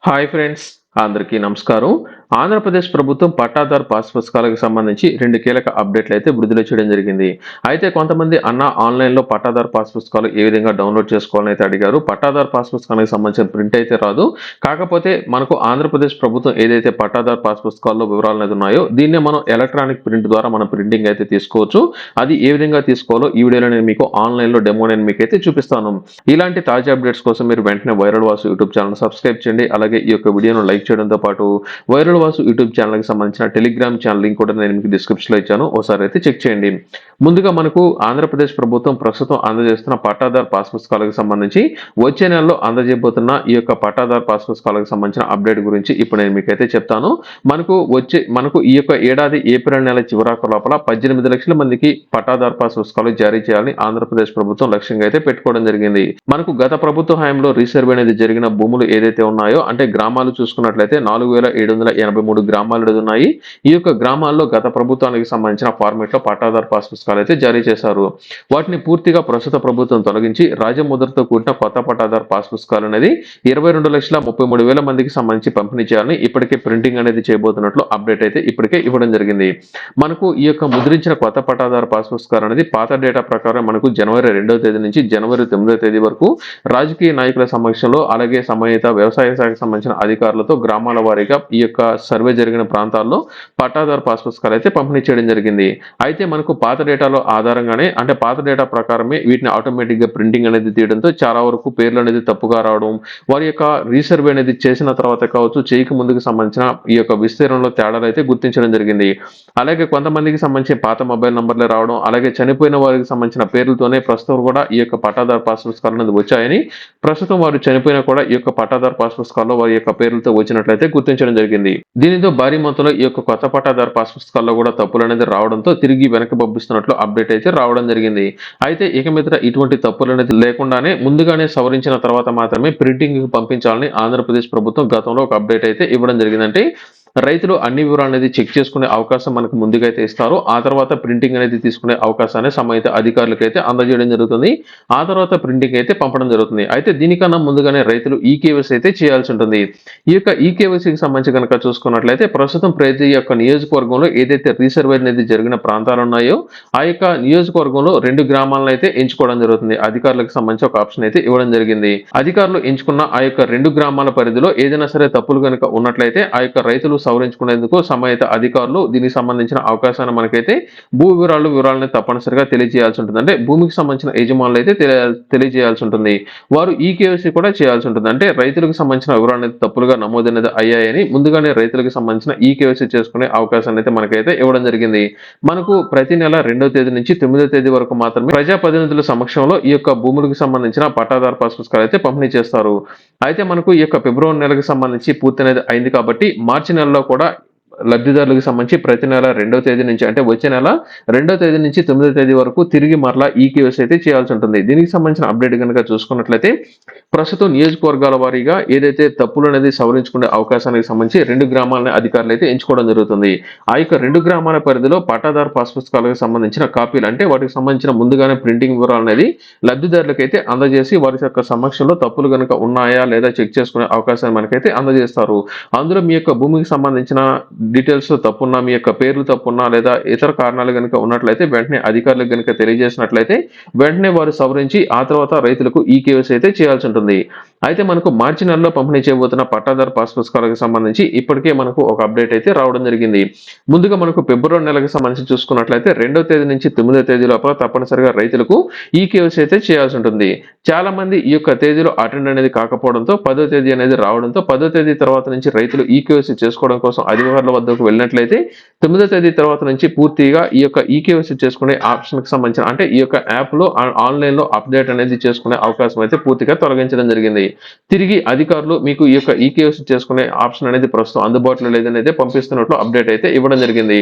hi friends. అందరికీ నమస్కారం. ఆంధ్రప్రదేశ్ ప్రభుత్వం పట్టాదారు పాస్ పుస్తకాలకు సంబంధించి రెండు కీలక అప్డేట్లు అయితే విడుదల చేయడం జరిగింది. అయితే కొంతమంది అన్న ఆన్లైన్లో పట్టాదారు పాస్ పుస్తకాలు ఏ విధంగా డౌన్లోడ్ చేసుకోవాలని అయితే అడిగారు. పట్టాదారు పాస్ పుస్తకానికి సంబంధించిన ప్రింట్ అయితే రాదు. కాకపోతే మనకు ఆంధ్రప్రదేశ్ ప్రభుత్వం ఏదైతే పట్టాదారు పాస్ పుస్తకాల్లో వివరాలు అనేది ఉన్నాయో దీన్నే మనం ఎలక్ట్రానిక్ ప్రింట్ ద్వారా మనం ప్రింటింగ్ అయితే తీసుకోవచ్చు. అది ఏ విధంగా తీసుకోవాలో ఈ వీడియోలో నేను మీకు ఆన్లైన్లో డెమో నేను మీకు అయితే చూపిస్తాను. ఇలాంటి తాజా అప్డేట్స్ కోసం మీరు వెంటనే viral Vasu YouTube channel subscribe చేయండి. అలాగే ఈ యొక్క వీడియోను లైక్ చేయడంతో పాటు వైరల్ వాసు యూట్యూబ్ ఛానల్కి సంబంధించిన టెలిగ్రామ్ ఛానల్ లింక్ కూడా నేను మీకు డిస్క్రిప్షన్లో ఇచ్చాను. ఒకసారి అయితే చెక్ చేయండి. ముందుగా మనకు ఆంధ్రప్రదేశ్ ప్రభుత్వం ప్రస్తుతం అందజేస్తున్న పట్టాదార్ పాస్ పుస్తకాలకు సంబంధించి వచ్చే నెలలో అందజేయబోతున్న ఈ యొక్క పట్టాదార్ పాస్ పుస్తకాలకు సంబంధించిన అప్డేట్ గురించి ఇప్పుడు నేను మీకైతే చెప్తాను. మనకు వచ్చే మనకు ఈ యొక్క ఏడాది ఏప్రిల్ నెల చివరాకు లోపల పద్దెనిమిది లక్షల మందికి పట్టాదార్ పాస్ పుస్తకాలు జారీ చేయాలని ఆంధ్రప్రదేశ్ ప్రభుత్వం లక్ష్యంగా అయితే పెట్టుకోవడం జరిగింది. మనకు గత ప్రభుత్వ హయాంలో రీసర్వే అనేది జరిగిన భూములు ఏదైతే ఉన్నాయో అంటే గ్రామాలు చూసుకున్న చూసుకున్నట్లయితే నాలుగు వేల ఏడు వందల ఎనభై మూడు గ్రామాలు ఉన్నాయి. ఈ యొక్క గ్రామాల్లో గత ప్రభుత్వానికి సంబంధించిన ఫార్మేట్లో పట్టాదార్ పాస్ పుస్తకాలు అయితే జారీ చేశారు. వాటిని పూర్తిగా ప్రస్తుత ప్రభుత్వం తొలగించి రాజముద్రతో కూడిన కొత్త పట్టాదార్ పాస్ పుస్తకాలు అనేది ఇరవై రెండు లక్షల ముప్పై మూడు వేల మందికి సంబంధించి పంపిణీ చేయాలని ఇప్పటికే ప్రింటింగ్ అనేది చేయబోతున్నట్లు అప్డేట్ అయితే ఇప్పటికే ఇవ్వడం జరిగింది. మనకు ఈ యొక్క ముద్రించిన కొత్త పట్టాదారు పాస్ పుస్తకాలు అనేది పాత డేటా ప్రకారం మనకు జనవరి రెండవ తేదీ నుంచి జనవరి తొమ్మిదవ తేదీ వరకు రాజకీయ నాయకుల సమక్షంలో అలాగే సమయత వ్యవసాయ శాఖకు సంబంధించిన అధికారులతో గ్రామాల వారీగా ఈ యొక్క సర్వే జరిగిన ప్రాంతాల్లో పట్టాదారు పాస్ పుస్తకాలు అయితే పంపిణీ చేయడం జరిగింది. అయితే మనకు పాత డేటాలో ఆధారంగానే అంటే పాత డేటా ప్రకారమే వీటిని ఆటోమేటిక్గా ప్రింటింగ్ అనేది తీయడంతో చాలా వరకు పేర్లు అనేది తప్పుగా రావడం వారి యొక్క రీసర్వే అనేది చేసిన తర్వాత కావచ్చు చేయక ముందుకు సంబంధించిన ఈ యొక్క విస్తీర్ణంలో తేడాలు అయితే గుర్తించడం జరిగింది. అలాగే కొంతమందికి సంబంధించి పాత మొబైల్ నంబర్లే రావడం అలాగే చనిపోయిన వారికి సంబంధించిన పేర్లతోనే ప్రస్తుతం కూడా ఈ యొక్క పట్టాదారు పాస్ పుస్తకాలు అనేది వచ్చాయని ప్రస్తుతం వారు చనిపోయినా కూడా ఈ యొక్క పట్టాదారు పాస్ పుస్తకాల్లో వారి యొక్క పేర్లతో గమనించినట్లయితే గుర్తించడం జరిగింది. దీనితో భారీ మొత్తంలో ఈ యొక్క కొత్త పట్టాదారు పాస్ పుస్తకాల్లో కూడా తప్పులు అనేది రావడంతో తిరిగి వెనక్కి పంపిస్తున్నట్లు అప్డేట్ అయితే రావడం జరిగింది. అయితే ఇక మీద ఇటువంటి తప్పులు అనేది లేకుండానే ముందుగానే సవరించిన తర్వాత మాత్రమే ప్రింటింగ్ పంపించాలని ఆంధ్రప్రదేశ్ ప్రభుత్వం గతంలో ఒక అప్డేట్ అయితే ఇవ్వడం జరిగిందంటే రైతులు అన్ని వివరాలు అనేది చెక్ చేసుకునే అవకాశం మనకు ముందుగా అయితే ఇస్తారు. ఆ తర్వాత ప్రింటింగ్ అనేది తీసుకునే అవకాశాన్ని సంబంధిత అధికారులకు అయితే అందజేయడం జరుగుతుంది. ఆ తర్వాత ప్రింటింగ్ అయితే పంపడం జరుగుతుంది. అయితే దీనికన్నా ముందుగానే రైతులు ఈ కేవైసీ అయితే చేయాల్సి ఉంటుంది. ఈ యొక్క ఈ కేవైసీకి సంబంధించి కనుక చూసుకున్నట్లయితే ప్రస్తుతం ప్రతి యొక్క నియోజకవర్గంలో ఏదైతే రీసర్వే అనేది జరిగిన ప్రాంతాలు ఉన్నాయో ఆ యొక్క నియోజకవర్గంలో రెండు గ్రామాలను అయితే ఎంచుకోవడం జరుగుతుంది. అధికారులకు సంబంధించి ఒక ఆప్షన్ అయితే ఇవ్వడం జరిగింది. అధికారులు ఎంచుకున్న ఆ యొక్క రెండు గ్రామాల పరిధిలో ఏదైనా సరే తప్పులు కనుక ఉన్నట్లయితే ఆ యొక్క రైతులు సవరించుకునేందుకు సంబంధిత అధికారులు దీనికి సంబంధించిన అవకాశాన్ని మనకైతే భూ వివరాలు వివరాలను తప్పనిసరిగా తెలియజేయాల్సి ఉంటుంది. అంటే భూమికి సంబంధించిన యజమానులు అయితే తెలియ తెలియజేయాల్సి ఉంటుంది. వారు ఈ కేవైసీ కూడా చేయాల్సి ఉంటుంది. అంటే రైతులకు సంబంధించిన వివరాలు తప్పులుగా నమోదు అనేది అయ్యాయని ముందుగానే రైతులకు సంబంధించిన ఈ కేవైసీ చేసుకునే అవకాశాన్ని అయితే మనకైతే ఇవ్వడం జరిగింది. మనకు ప్రతి నెల రెండో తేదీ నుంచి తొమ్మిదో తేదీ వరకు మాత్రమే ప్రజాప్రతినిధుల సమక్షంలో ఈ యొక్క భూములకు సంబంధించిన పట్టాదారు పాస్ పుస్తకాలు అయితే పంపిణీ చేస్తారు. అయితే మనకు ఈ యొక్క ఫిబ్రవరి నెలకు సంబంధించి పూర్తి అనేది అయింది కాబట్టి మార్చి నెల విషయాల్లో కూడా లబ్ధిదారులకు సంబంధించి ప్రతి నెల రెండో తేదీ నుంచి అంటే వచ్చే నెల రెండో తేదీ నుంచి తొమ్మిదో తేదీ వరకు తిరిగి మరలా ఈ అయితే చేయాల్సి ఉంటుంది. దీనికి సంబంధించిన అప్డేట్ కనుక చూసుకున్నట్లయితే ప్రస్తుతం నియోజకవర్గాల వారీగా ఏదైతే తప్పులు అనేది సవరించుకునే అవకాశానికి సంబంధించి రెండు గ్రామాలని అధికారులు అయితే ఎంచుకోవడం జరుగుతుంది. ఆ యొక్క రెండు గ్రామాల పరిధిలో పట్టాదారు పాస్ పుస్తకాలకు సంబంధించిన కాపీలు అంటే వాటికి సంబంధించిన ముందుగానే ప్రింటింగ్ వివరాలు అనేది లబ్ధిదారులకు అయితే అందజేసి వారి యొక్క సమక్షంలో తప్పులు కనుక ఉన్నాయా లేదా చెక్ చేసుకునే అవకాశాన్ని మనకైతే అందజేస్తారు. అందులో మీ యొక్క భూమికి సంబంధించిన డీటెయిల్స్ తప్పున్నా మీ యొక్క పేర్లు తప్పున్నా లేదా ఇతర కారణాలు కనుక ఉన్నట్లయితే వెంటనే అధికారులకు కనుక తెలియజేసినట్లయితే వెంటనే వారు సవరించి ఆ తర్వాత రైతులకు ఈ కేవైసీ అయితే చేయాల్సి ఉంటుంది. అయితే మనకు మార్చి నెలలో పంపిణీ చేయబోతున్న పట్టాదారు పాస్ పుస్తకాలకు సంబంధించి ఇప్పటికే మనకు ఒక అప్డేట్ అయితే రావడం జరిగింది. ముందుగా మనకు ఫిబ్రవరి నెలకు సంబంధించి చూసుకున్నట్లయితే రెండో తేదీ నుంచి తొమ్మిదో తేదీ లోపల తప్పనిసరిగా రైతులకు ఈ కేవైసీ అయితే చేయాల్సి ఉంటుంది. చాలా మంది ఈ యొక్క తేదీలో అటెండ్ అనేది కాకపోవడంతో పదో తేదీ అనేది రావడంతో పదో తేదీ తర్వాత నుంచి రైతులు ఈ కేవైసీ చేసుకోవడం కోసం అధికారుల వద్దకు వెళ్ళినట్లయితే తొమ్మిదో తేదీ తర్వాత నుంచి పూర్తిగా ఈ యొక్క ఈ కేవైసీ చేసుకునే ఆప్షన్కి సంబంధించిన అంటే ఈ యొక్క యాప్లో ఆన్లైన్లో అప్డేట్ అనేది చేసుకునే అవకాశం అయితే పూర్తిగా తొలగించడం జరిగింది. తిరిగి అధికారులు మీకు ఈ యొక్క ఈ చేసుకునే ఆప్షన్ అనేది ప్రస్తుతం అందుబాటులో లేదని అయితే పంపిస్తున్నట్లు అప్డేట్ అయితే ఇవ్వడం జరిగింది.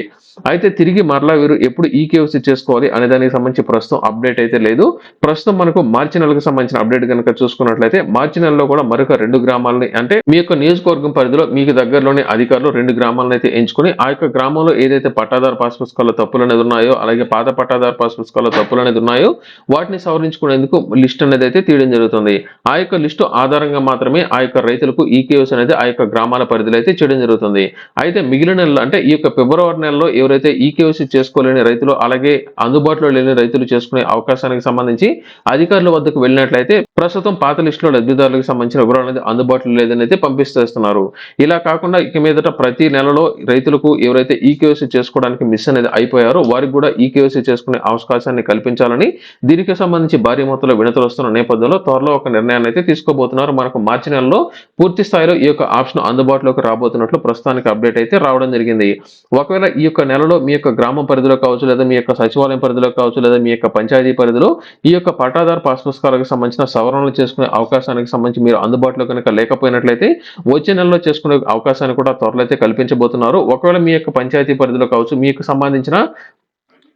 అయితే తిరిగి మరలా వీరు ఎప్పుడు ఈ చేసుకోవాలి అనే దానికి సంబంధించి ప్రస్తుతం అప్డేట్ అయితే లేదు. ప్రస్తుతం మనకు మార్చి నెలకు సంబంధించిన అప్డేట్ కనుక చూసుకున్నట్లయితే మార్చి నెలలో కూడా మరొక రెండు గ్రామాలని అంటే మీ యొక్క నియోజకవర్గం పరిధిలో మీకు దగ్గరలోని అధికారులు రెండు గ్రామాలను అయితే ఎంచుకుని ఆ యొక్క గ్రామంలో ఏదైతే పట్టాదారు పాస్ పుస్తకాల్లో తప్పులు అనేది ఉన్నాయో అలాగే పాత పట్టాదారు పాస్ పుస్తకాల్లో తప్పులు అనేది ఉన్నాయో వాటిని సవరించుకునేందుకు లిస్ట్ అనేది అయితే తీయడం జరుగుతుంది. ఆ యొక్క లిస్టు ఆధారంగా మాత్రమే ఆ యొక్క రైతులకు ఈ కేవీసీ అనేది ఆ యొక్క గ్రామాల పరిధిలో అయితే చేయడం జరుగుతుంది. అయితే మిగిలిన నెలలో అంటే ఈ యొక్క ఫిబ్రవరి నెలలో ఎవరైతే ఈ కేవీసీ చేసుకోలేని రైతులు అలాగే అందుబాటులో లేని రైతులు చేసుకునే అవకాశానికి సంబంధించి అధికారుల వద్దకు వెళ్ళినట్లయితే ప్రస్తుతం పాత లిస్టులో లబ్ధిదారులకు సంబంధించిన వివరాలు అనేది అందుబాటులో లేదని అయితే పంపిస్తేస్తున్నారు ఇలా కాకుండా ఇక మీదట ప్రతి నెలలో రైతులకు ఎవరైతే ఈ కేవీసీ చేసుకోవడానికి మిస్ అనేది అయిపోయారో వారికి కూడా ఈ కేవీసీ చేసుకునే అవకాశాన్ని కల్పించాలని దీనికి సంబంధించి భారీ మొత్తంలో వినతులు వస్తున్న నేపథ్యంలో త్వరలో ఒక నిర్ణయాన్ని అయితే తీసుకోబోతున్నారు మనకు మార్చి నెలలో పూర్తి స్థాయిలో ఈ యొక్క ఆప్షన్ అందుబాటులోకి రాబోతున్నట్లు ప్రస్తుతానికి అప్డేట్ అయితే రావడం జరిగింది. ఒకవేళ ఈ యొక్క నెలలో మీ యొక్క గ్రామం పరిధిలో కావచ్చు లేదా మీ యొక్క సచివాలయం పరిధిలో కావచ్చు లేదా మీ యొక్క పంచాయతీ పరిధిలో ఈ యొక్క పట్టాదారు పాస్ పుస్తకాలకు సంబంధించిన సవరణలు చేసుకునే అవకాశానికి సంబంధించి మీరు అందుబాటులో కనుక లేకపోయినట్లయితే వచ్చే నెలలో చేసుకునే అవకాశాన్ని కూడా త్వరలో అయితే కల్పించబోతున్నారు. ఒకవేళ మీ యొక్క పంచాయతీ పరిధిలో కావచ్చు మీకు సంబంధించిన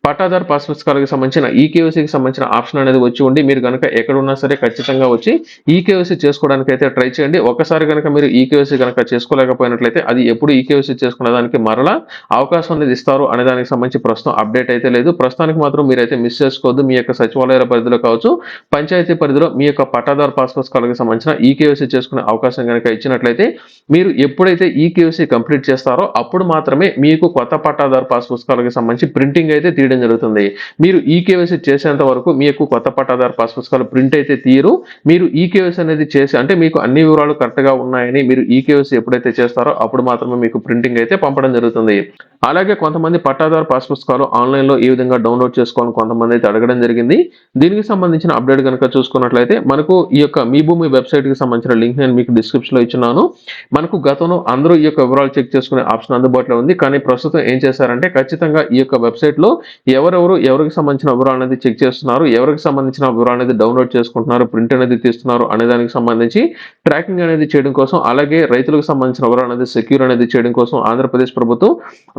పట్టాదారు పాస్ పుస్తకాలకు సంబంధించిన ఈ సంబంధించిన ఆప్షన్ అనేది వచ్చి ఉండి మీరు కనుక ఎక్కడ ఉన్నా సరే ఖచ్చితంగా వచ్చి ఈ చేసుకోవడానికి అయితే ట్రై చేయండి. ఒకసారి కనుక మీరు ఈ కనుక చేసుకోలేకపోయినట్లయితే అది ఎప్పుడు ఈ కేవీసీ చేసుకునే దానికి మరలా అవకాశం అనేది ఇస్తారు అనే దానికి సంబంధించి ప్రస్తుతం అప్డేట్ అయితే లేదు. ప్రస్తుతానికి మాత్రం మీరైతే మిస్ చేసుకోవద్దు. మీ యొక్క సచివాలయాల పరిధిలో కావచ్చు పంచాయతీ పరిధిలో మీ యొక్క పట్టాదారు పాస్ పుస్తకాలకు సంబంధించిన ఈ చేసుకునే అవకాశం కనుక ఇచ్చినట్లయితే మీరు ఎప్పుడైతే ఈ కంప్లీట్ చేస్తారో అప్పుడు మాత్రమే మీకు కొత్త పట్టాదారు పాస్ పుస్తకాలకు సంబంధించి ప్రింటింగ్ అయితే తీయడం జరుగుతుంది. మీరు ఈ కేవైసీ చేసేంత వరకు మీకు కొత్త పట్టాదారు పాస్ పుస్తకాలు ప్రింట్ అయితే తీయరు మీరు ఈ కేవైసీ అనేది చేసి అంటే మీకు అన్ని వివరాలు కరెక్ట్గా ఉన్నాయని మీరు ఈ కేవైసీ ఎప్పుడైతే చేస్తారో అప్పుడు మాత్రమే మీకు ప్రింటింగ్ అయితే పంపడం జరుగుతుంది. అలాగే కొంతమంది పట్టాదారు పాస్ పుస్తకాలు ఆన్లైన్లో ఏ విధంగా డౌన్లోడ్ చేసుకోవాలని కొంతమంది అయితే అడగడం జరిగింది. దీనికి సంబంధించిన అప్డేట్ కనుక చూసుకున్నట్లయితే మనకు ఈ యొక్క మీ భూమి వెబ్సైట్కి సంబంధించిన లింక్ నేను మీకు డిస్క్రిప్షన్లో ఇచ్చున్నాను. మనకు గతంలో అందరూ ఈ యొక్క వివరాలు చెక్ చేసుకునే ఆప్షన్ అందుబాటులో ఉంది. కానీ ప్రస్తుతం ఏం చేశారంటే ఖచ్చితంగా ఈ యొక్క వెబ్సైట్లో ఎవరెవరు ఎవరికి సంబంధించిన వివరాలు అనేది చెక్ చేస్తున్నారు ఎవరికి సంబంధించిన వివరాలు అనేది డౌన్లోడ్ చేసుకుంటున్నారు ప్రింట్ అనేది తీస్తున్నారు అనే దానికి సంబంధించి ట్రాకింగ్ అనేది చేయడం కోసం అలాగే రైతులకు సంబంధించిన వివరాలు అనేది సెక్యూర్ అనేది చేయడం కోసం ఆంధ్రప్రదేశ్ ప్రభుత్వం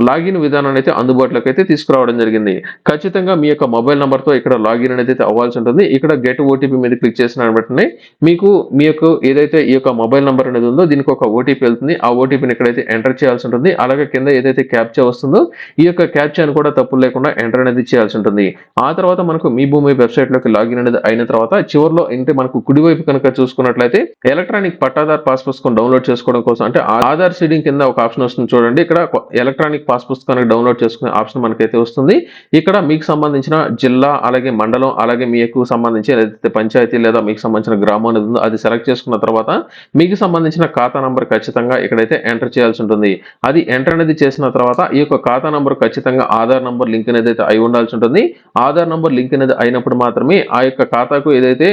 లాగిన్ విధానాన్ని అయితే అందుబాటులోకి అయితే తీసుకురావడం జరిగింది. ఖచ్చితంగా మీ యొక్క మొబైల్ నెంబర్తో ఇక్కడ లాగిన్ అనేది అయితే అవ్వాల్సి ఉంటుంది. ఇక్కడ గెట్ ఓటీపీ మీద క్లిక్ చేసిన వెంటనే మీకు మీ యొక్క ఏదైతే ఈ యొక్క మొబైల్ నెంబర్ అనేది ఉందో దీనికి ఒక ఓటీపీ వెళ్తుంది. ఆ ఓటీపీని ఇక్కడైతే ఎంటర్ చేయాల్సి ఉంటుంది. అలాగే కింద ఏదైతే క్యాప్చా వస్తుందో ఈ యొక్క క్యాప్చాను కూడా తప్పులు లేకుండా ఎంటర్ అనేది చేయాల్సి ఉంటుంది. ఆ తర్వాత మనకు మీ భూమి వెబ్సైట్లోకి లాగిన్ అనేది అయిన తర్వాత చివరిలో అంటే మనకు కుడివైపు కనుక చూసుకున్నట్లయితే ఎలక్ట్రానిక్ పట్టాదార్ పాస్ పుస్తకం డౌన్లోడ్ చేసుకోవడం కోసం అంటే ఆధార్ సీడింగ్ కింద ఒక ఆప్షన్ వస్తుంది చూడండి. ఇక్కడ ఎలక్ట్రానిక్ పాస్ పుస్తకానికి డౌన్లోడ్ చేసుకునే ఆప్షన్ మనకైతే వస్తుంది. ఇక్కడ మీకు సంబంధించిన జిల్లా అలాగే మండలం అలాగే మీకు సంబంధించి ఏదైతే పంచాయతీ లేదా మీకు సంబంధించిన గ్రామం అనేది ఉందో అది సెలెక్ట్ చేసుకున్న తర్వాత మీకు సంబంధించిన ఖాతా నంబర్ ఖచ్చితంగా ఇక్కడైతే ఎంటర్ చేయాల్సి ఉంటుంది. అది ఎంటర్ అనేది చేసిన తర్వాత ఈ యొక్క ఖాతా నంబర్ ఖచ్చితంగా ఆధార్ నంబర్ లింక్ అనేది అయి ఉండాల్సి ఉంటుంది. ఆధార్ నంబర్ లింక్ అనేది అయినప్పుడు మాత్రమే ఆ యొక్క ఖాతాకు ఏదైతే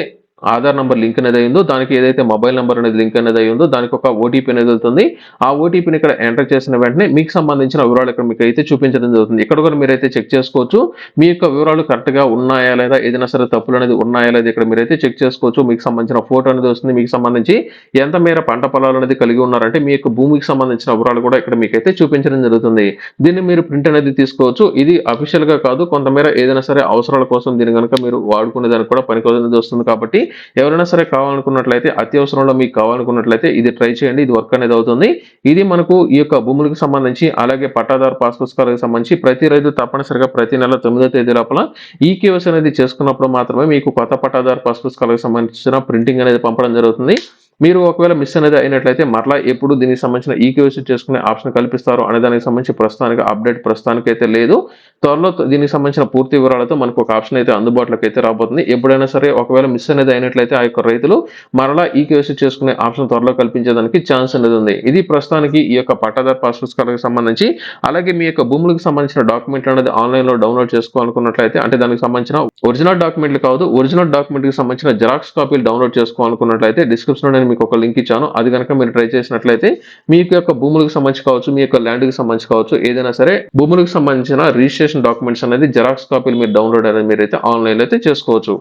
ఆధార్ నంబర్ లింక్ అనేది అయిందో దానికి ఏదైతే మొబైల్ నెంబర్ అనేది లింక్ అనేది అయిందో దానికి ఒక ఓటీపీ అనేది వెళ్తుంది. ఆ ఓటీపీని ఇక్కడ ఎంటర్ చేసిన వెంటనే మీకు సంబంధించిన వివరాలు ఇక్కడ మీకు అయితే చూపించడం జరుగుతుంది. ఇక్కడ కూడా మీరైతే చెక్ చేసుకోవచ్చు. మీ యొక్క వివరాలు కరెక్ట్గా ఉన్నాయా లేదా ఏదైనా సరే తప్పులు అనేది ఉన్నాయా లేదా ఇక్కడ మీరైతే చెక్ చేసుకోవచ్చు. మీకు సంబంధించిన ఫోటో అనేది వస్తుంది. మీకు సంబంధించి ఎంత మేర పంట పొలాలు అనేది కలిగి ఉన్నారంటే మీ యొక్క భూమికి సంబంధించిన వివరాలు కూడా ఇక్కడ మీకైతే చూపించడం జరుగుతుంది. దీన్ని మీరు ప్రింట్ అనేది తీసుకోవచ్చు. ఇది అఫీషియల్గా కాదు. కొంతమేర ఏదైనా సరే అవసరాల కోసం దీని కనుక మీరు వాడుకునే దానికి కూడా పనికి వస్తుంది. కాబట్టి ఎవరైనా సరే కావాలనుకున్నట్లయితే అత్యవసరంలో మీకు కావాలనుకున్నట్లయితే ఇది ట్రై చేయండి ఇది వర్క్ అనేది అవుతుంది. ఇది మనకు ఈ యొక్క భూములకు సంబంధించి అలాగే పట్టాదారు పాస్ పుస్తకాలకు సంబంధించి ప్రతి రైతు తప్పనిసరిగా ప్రతి నెల తొమ్మిదో తేదీ లోపల ఈ కేవస్ అనేది చేసుకున్నప్పుడు మాత్రమే మీకు కొత్త పట్టాదారు పాస్ పుస్తకాలకు సంబంధించిన ప్రింటింగ్ అనేది పంపడం జరుగుతుంది. మీరు ఒకవేళ మిస్ అనేది అయినట్లయితే మరలా ఎప్పుడు దీనికి సంబంధించిన ఈ చేసుకునే ఆప్షన్ కల్పిస్తారు అనే దానికి సంబంధించి ప్రస్తుతానికి అప్డేట్ ప్రస్తుతానికి అయితే లేదు. త్వరలో దీనికి సంబంధించిన పూర్తి వివరాలతో మనకు ఒక ఆప్షన్ అయితే అందుబాటులోకి అయితే రాబోతుంది. ఎప్పుడైనా సరే ఒకవేళ మిస్ అనేది అయినట్లయితే ఆ యొక్క రైతులు మరలా ఈ చేసుకునే ఆప్షన్ త్వరలో కల్పించేదానికి ఛాన్స్ అనేది ఉంది. ఇది ప్రస్తుతానికి ఈ యొక్క పట్టాదార్ పాస్ పుస్తకాలకు సంబంధించి అలాగే మీ యొక్క భూములకు సంబంధించిన డాక్యుమెంట్లు అనేది ఆన్లైన్లో డౌన్లోడ్ చేసుకోవాలనుకున్నట్లయితే అంటే దానికి సంబంధించిన ఒరిజినల్ డాక్యుమెంట్లు కాదు ఒరిజినల్ డాక్యుమెంట్కి సంబంధించిన జిరాక్స్ కాపీలు డౌన్లోడ్ చేసుకోవాలనుకున్నట్లయితే డిస్క్రిప్షన్ నేను నేను మీకు ఒక లింక్ ఇచ్చాను. అది కనుక మీరు ట్రై చేసినట్లయితే మీ యొక్క భూములకు సంబంధించి కావచ్చు మీ యొక్క ల్యాండ్కి సంబంధించి కావచ్చు ఏదైనా సరే భూములకు సంబంధించిన రిజిస్ట్రేషన్ డాక్యుమెంట్స్ అనేది జెరాక్స్ కాపీలు మీరు డౌన్లోడ్ అనేది మీరు అయితే ఆన్లైన్లో అయితే చేసుకోవచ్చు.